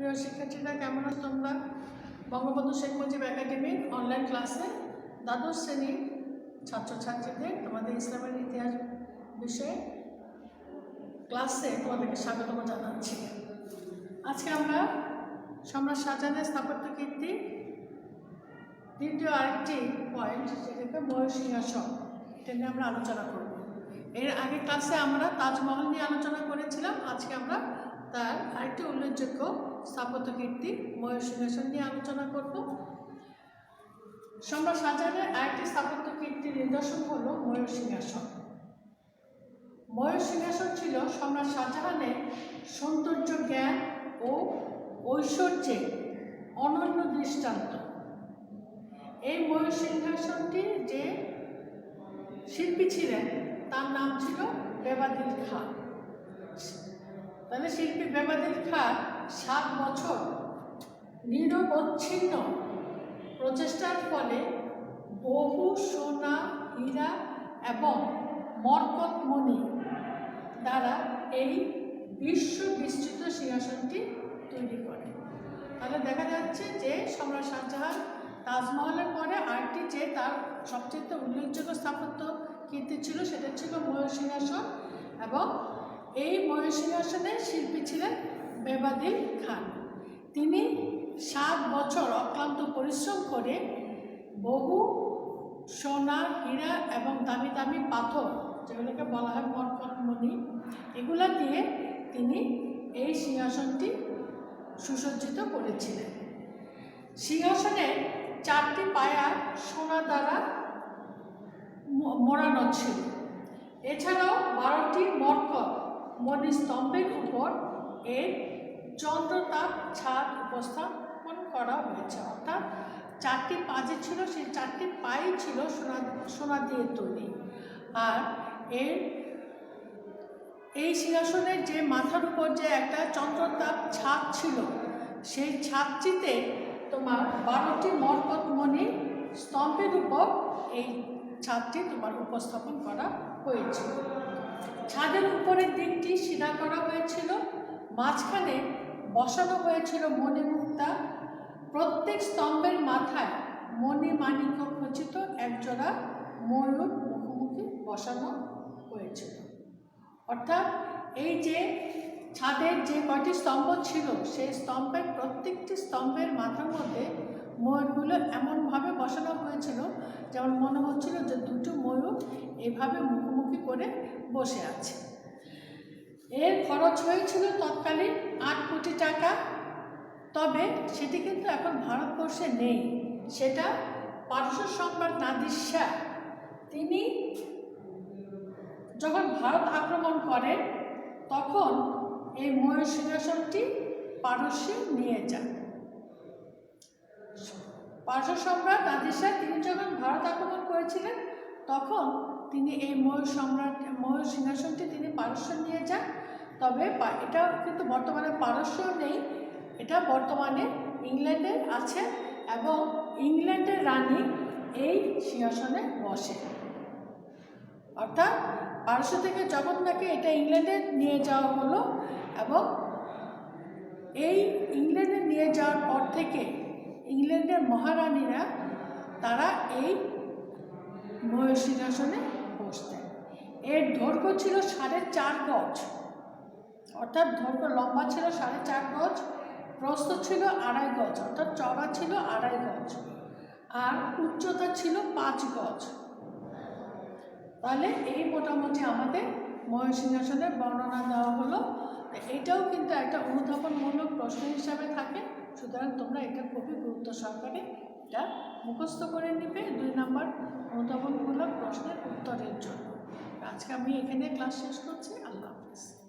প্রিয় শিক্ষার্থীরা, কেমন আছো তোমরা? বঙ্গবন্ধু শেখ মুজিব একাডেমির অনলাইন ক্লাসে দ্বাদশ শ্রেণির ছাত্রছাত্রীদের তোমাদের ইসলামের ইতিহাস বিষয়ে ক্লাসে তোমাদেরকে স্বাগতম জানাচ্ছি। আজকে আমরা সম্রাট শাহজাহানের স্থাপত্য কীর্তি দ্বিতীয় আরেকটি পয়েন্ট যেটাকে ময়ূর সিংহাসন এটা নিয়ে আমরা আলোচনা করব। এর আগে ক্লাসে আমরা তাজমহল নিয়ে আলোচনা করেছিলাম, আজকে আমরা তার আরেকটি উল্লেখযোগ্য স্থাপত্য কীর্তি ময়ূর সিংহাসন নিয়ে আলোচনা করব। সম্রাট শাহজাহানের আরেকটি স্থাপত্য কীর্তির নিদর্শন হল ময়ূর সিংহাসন ময়ূর সিংহাসন ছিল সম্রাট শাহজাহানের সৌন্দর্য, জ্ঞান ও ঐশ্বর্যের অনন্য দৃষ্টান্ত। এই ময়ূর সিংহাসনটি যে শিল্পী ছিলেন, তার নাম ছিল বেবাদিল খান তাহলে শিল্পী বেবাদিল খান সাত বছর নিরবচ্ছিন্ন প্রচেষ্টার ফলে বহু সোনা, হীরা এবং মরকতমণি দ্বারা এই বিশ্ব বিস্তৃত সিংহাসনটি তৈরি করে। তাহলে দেখা যাচ্ছে যে সম্রাট শাহজাহান তাজমহলের পরে আরেকটি যে তার সবচেয়ে উল্লেখযোগ্য স্থাপত্য কীর্তি ছিল, সেটা ছিল ময়ূর সিংহাসন এবং এই ময়ূর সিংহাসনের শিল্পী ছিলেন বেবাদিল খান। তিনি সাত বছর অক্লান্ত পরিশ্রম করে বহু সোনা, হীরা এবং দামি দামি পাথর, যেগুলোকে বলা হয় মরকতমণি এগুলো দিয়ে তিনি এই সিংহাসনটি সুসজ্জিত করেছিলেন। সিংহাসনের চারটি পায়া সোনা দ্বারা মোড়ানো ছিল। এছাড়াও বারোটি মরকত মণি স্তম্ভের উপর এর চন্দ্রতাপ ছাদ উপস্থাপন করা হয়েছে। অর্থাৎ চারটি পাজে ছিল, সেই চারটি পাই ছিল সোনা সোনা দিয়ে তৈরি। আর এর, এই সিংহাসনের যে মাথার উপর যে একটা চন্দ্রতাপ ছাদ ছিল, সেই ছাদটিতে তোমার বারোটি মরকতমণি স্তম্ভের উপর এই ছাদটি তোমার উপস্থাপন করা হয়েছিল। ছাদের উপরের দিকটি সিধা করা হয়েছিল। মাঝখানে বসানো হয়েছিল মণিমুক্তা। প্রত্যেক স্তম্ভের মাথায় মণি মাণিক্য খচিত একজোড়া ময়ূর মুখোমুখি বসানো হয়েছিল। অর্থাৎ এই যে ছাদের যে কয়টি স্তম্ভ ছিল, সেই স্তম্ভের প্রত্যেকটি স্তম্ভের মাথার মধ্যে ময়ূরগুলো এমনভাবে বসানো হয়েছিল, যেমন মনে হচ্ছিল যে দুটো ময়ূর এভাবে মুখোমুখি করে বসে আছে। এর খরচ হয়েছিল তৎকালীন আট কোটি টাকা। তবে সেটি কিন্তু এখন ভারতবর্ষে নেই। সেটা পারস্য সম্রাট নাদির শাহ। তিনি যখন ভারত আক্রমণ করেন, তখন এই ময়ূর সিংহাসনটি পারস্যে নিয়ে যান। পারস্য সম্রাট নাদির তিনি যখন ভারত তিনি এই ময়ূর সম্রাট, ময়ূর সিংহাসনটি তিনি পারস্য নিয়ে যান। তবে এটা কিন্তু বর্তমানে পারস্য নেই, এটা বর্তমানে ইংল্যান্ডে আছে এবং ইংল্যান্ডের রানী এই সিংহাসনে বসে। অর্থাৎ পারস্য থেকে যখন নাকি এটা ইংল্যান্ডে নিয়ে যাওয়া হলো এবং এই ইংল্যান্ডে নিয়ে যাওয়ার পর থেকে ইংল্যান্ডের মহারানীরা তারা এই ময়ূর সিংহাসনে বসতেন। এর দৈর্ঘ্য ছিল সাড়ে চার গজ। অর্থাৎ দৈর্ঘ্য লম্বা ছিল সাড়ে চার গজ, প্রস্থ ছিল আড়াই গজ, অর্থাৎ চড়া ছিল আড়াই গজ, আর উচ্চতা ছিল পাঁচ গজ। তাহলে এই মোটামুটি আমাদের ময়ূর সিংহাসনের বর্ণনা দেওয়া হলো। এটাও কিন্তু একটা অনুধাবনমূলক প্রশ্ন হিসাবে থাকে। সুতরাং তোমরা এটা খুবই গুরুত্ব সহকারে এটা মুখস্থ করে নেবে, দুই নম্বর অনুধাবনমূলক প্রশ্নের উত্তরের জন্য। আজকে আমি এখানে ক্লাস শেষ করছি, আল্লাহ হাফিজ।